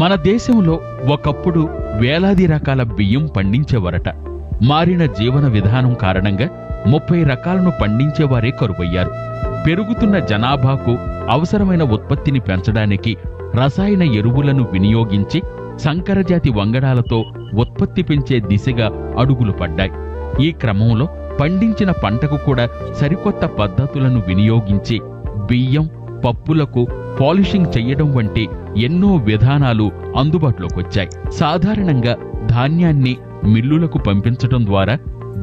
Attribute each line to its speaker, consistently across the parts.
Speaker 1: మన దేశంలో ఒకప్పుడు వేలాది రకాల బియ్యం పండించేవారట. మారిన జీవన విధానం కారణంగా ముప్పై రకాలను పండించేవారే కరువయ్యారు. పెరుగుతున్న జనాభాకు అవసరమైన ఉత్పత్తిని పెంచడానికి రసాయన ఎరువులను వినియోగించి సంకరజాతి వంగడాలతో ఉత్పత్తి పెంచే దిశగా అడుగులు పడ్డాయి. ఈ క్రమంలో పండించిన పంటకు కూడా సరికొత్త పద్ధతులను వినియోగించి బియ్యం పప్పులకు పాలిషింగ్ చెయ్యడం వంటి ఎన్నో విధానాలు అందుబాటులోకి వచ్చాయి. సాధారణంగా ధాన్యాన్ని మిల్లులకు పంపించడం ద్వారా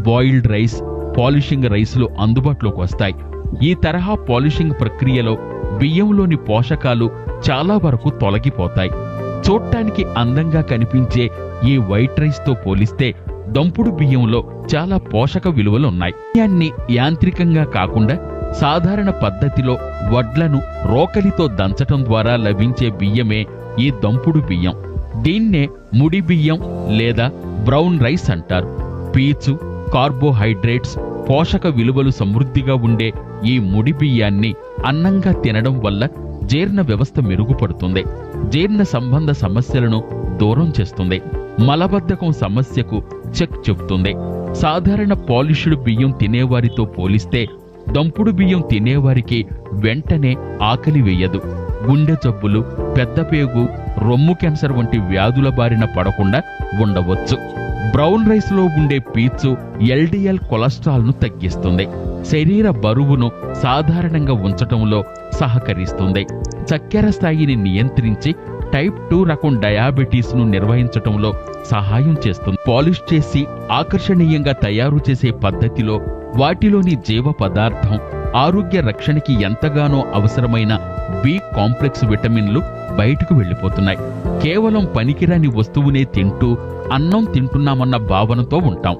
Speaker 1: బాయిల్డ్ రైస్ పాలిషింగ్ రైస్లు అందుబాటులోకి వస్తాయి. ఈ తరహా పాలిషింగ్ ప్రక్రియలో బియ్యంలోని పోషకాలు చాలా వరకు తొలగిపోతాయి. చూడటానికి అందంగా కనిపించే ఈ వైట్ రైస్తో పోలిస్తే దంపుడు బియ్యంలో చాలా పోషక విలువలున్నాయి బియ్యాన్ని యాంత్రికంగా కాకుండా సాధారణ పద్ధతిలో వడ్లను రోకలితో దంచటం ద్వారా లభించే బియ్యమే ఈ దంపుడు బియ్యం. దీన్నే ముడి బియ్యం లేదా బ్రౌన్ రైస్ అంటారు. పీచు కార్బోహైడ్రేట్స్ పోషక విలువలు సమృద్ధిగా ఉండే ఈ ముడి బియ్యాన్ని అన్నంగా తినడం వల్ల జీర్ణ వ్యవస్థ మెరుగుపడుతుంది. జీర్ణ సంబంధ సమస్యలను దూరం చేస్తుంది. మలబద్ధకం సమస్యకు చెక్ చెబుతుంది. సాధారణ పాలిష్డ్ బియ్యం తినేవారితో పోలిస్తే దంపుడు బియ్యం తినేవారికి వెంటనే ఆకలి వేయదు. గుండె జబ్బులు పెద్దపేగు రొమ్ము క్యాన్సర్ వంటి వ్యాధుల బారిన పడకుండా ఉండవచ్చు. బ్రౌన్ రైస్లో ఉండే పీచు ఎల్డిఎల్ కొలెస్ట్రాల్ను తగ్గిస్తుంది. శరీర బరువును సాధారణంగా ఉంచటంలో సహకరిస్తుంది. చక్కెర స్థాయిని నియంత్రించి టైప్ టూ రకం డయాబెటీస్ను నిర్వహించటంలో సహాయం చేస్తుంది. పాలిష్ చేసి ఆకర్షణీయంగా తయారు చేసే పద్ధతిలో వాటిలోని జీవ పదార్థం ఆరోగ్య రక్షణకి ఎంతగానో అవసరమైన బి కాంప్లెక్స్ విటమిన్లు బయటకు వెళ్ళిపోతున్నాయి. కేవలం పనికిరాని వస్తువునే తింటూ అన్నం తింటున్నామన్న భావనతో ఉంటాం.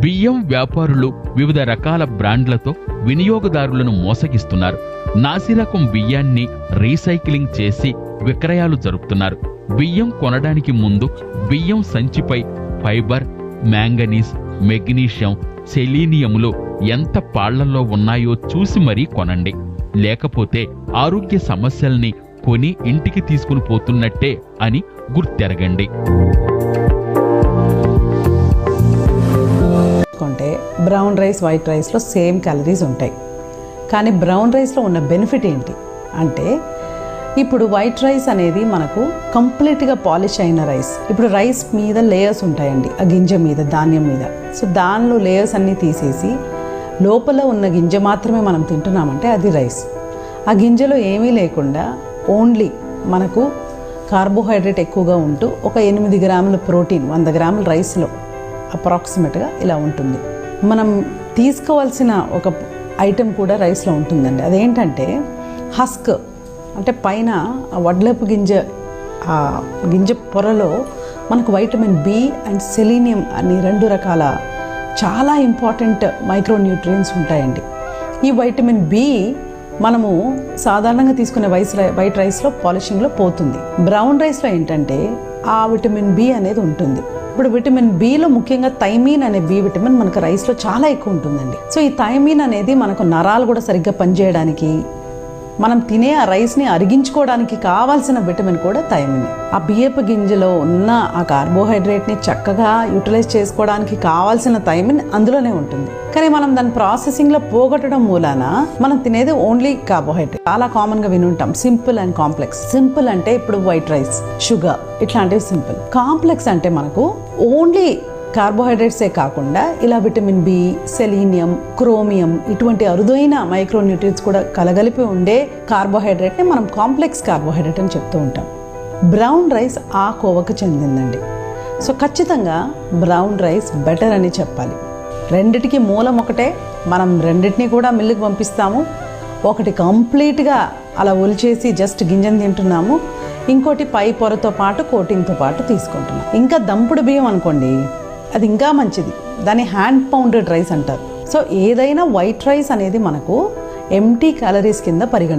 Speaker 1: బియ్యం వ్యాపారులు వివిధ రకాల బ్రాండ్లతో వినియోగదారులను మోసగిస్తున్నారు. నాసిరకం బియ్యాన్ని రీసైక్లింగ్ చేసి విక్రయాలు జరుపుతున్నారు. బియ్యం కొనడానికి ముందు బియ్యం సంచిపై ఫైబర్ మ్యాంగనీస్ మెగ్నీషియం సెలీనియములు ఎంత పాళ్ళలో ఉన్నాయో చూసి మరీ కొనండి. లేకపోతే ఆరోగ్య సమస్యల్ని కొని ఇంటికి తీసుకుని పోతున్నట్టే అని గుర్తెరగండి.
Speaker 2: కొంటే బ్రౌన్ రైస్ వైట్ రైస్లో సేమ్ క్యాలరీస్ ఉంటాయి. కానీ బ్రౌన్ రైస్లో ఉన్న బెనిఫిట్ ఏంటి? అంటే ఇప్పుడు వైట్ రైస్ అనేది మనకు కంప్లీట్గా పాలిష్ అయిన రైస్ ఇప్పుడు రైస్ మీద లేయర్స్ ఉంటాయండి. ఆ గింజ మీద ధాన్యం మీద. సో దానిలో లేయర్స్ అన్నీ తీసేసి లోపల ఉన్న గింజ మాత్రమే మనం తింటున్నామంటే అది రైస్ ఆ గింజలో ఏమీ లేకుండా ఓన్లీ మనకు కార్బోహైడ్రేట్ ఎక్కువగా ఉంటూ ఒక ఎనిమిది గ్రాముల ప్రోటీన్ వంద గ్రాముల రైస్లో అప్రాక్సిమేట్గా ఇలా ఉంటుంది. మనం తీసుకోవాల్సిన ఒక ఐటెం కూడా రైస్లో ఉంటుందండి. అదేంటంటే హస్క్ అంటే పైన ఆ వడ్లపు గింజ ఆ గింజ పొరలో మనకు వైటమిన్ బి అండ్ సెలీనియం అని రెండు రకాల చాలా ఇంపార్టెంట్ మైక్రోన్యూట్రియన్స్ ఉంటాయండి. ఈ వైటమిన్ బి మనము సాధారణంగా తీసుకునే వైస్ రై వైట్ రైస్లో పాలిషింగ్లో పోతుంది. బ్రౌన్ రైస్లో ఏంటంటే ఆ విటమిన్ బి అనేది ఉంటుంది. ఇప్పుడు విటమిన్ బిలో ముఖ్యంగా థైమీన్ అనే బి విటమిన్ మనకు రైస్లో చాలా ఎక్కువ ఉంటుందండి. సో ఈ థైమీన్ అనేది మనకు నరాలు కూడా సరిగ్గా పనిచేయడానికి మనం తినే ఆ రైస్ని అరిగించుకోవడానికి కావాల్సిన విటమిన్ కూడా థైమిన్. ఆ బియ్యపు గింజలో ఉన్న ఆ కార్బోహైడ్రేట్ని చక్కగా యూటిలైజ్ చేసుకోవడానికి కావాల్సిన థైమిన్ అందులోనే ఉంటుంది. కానీ మనం దాని ప్రాసెసింగ్లో పోగొట్టడం మూలాన మనం తినేది ఓన్లీ కార్బోహైడ్రేట్. చాలా కామన్గా వినుంటాం సింపుల్ అండ్ కాంప్లెక్స్. సింపుల్ అంటే ఇప్పుడు వైట్ రైస్ షుగర్ ఇట్లాంటివి సింపుల్. కాంప్లెక్స్ అంటే మనకు ఓన్లీ కార్బోహైడ్రేట్సే కాకుండా ఇలా విటమిన్ బి సెలీనియం క్రోమియం ఇటువంటి అరుదైన మైక్రోన్యూట్రియన్స్ కూడా కలగలిపి ఉండే కార్బోహైడ్రేట్ని మనం కాంప్లెక్స్ కార్బోహైడ్రేట్ అని చెప్తూ ఉంటాం. బ్రౌన్ రైస్ ఆ కోవకు చెందిందండి. సో ఖచ్చితంగా బ్రౌన్ రైస్ బెటర్ అని చెప్పాలి. రెండిటికి మూలం ఒకటే మనం రెండింటినీ కూడా మిల్లుకి పంపిస్తాము. ఒకటి కంప్లీట్గా అలా ఒలిచేసి జస్ట్ గింజను తింటున్నాము. ఇంకోటి పై పొరతో పాటు కోటింగ్తో పాటు తీసుకుంటున్నాం. ఇంకా దంపుడు బియ్యం అనుకోండి అది ఇంకా మంచిది. దాన్ని హ్యాండ్ పౌండెడ్ రైస్ అంటారు. సో ఏదైనా వైట్ రైస్ అనేది మనకు ఎంటీ క్యాలరీస్ కింద పరిగణ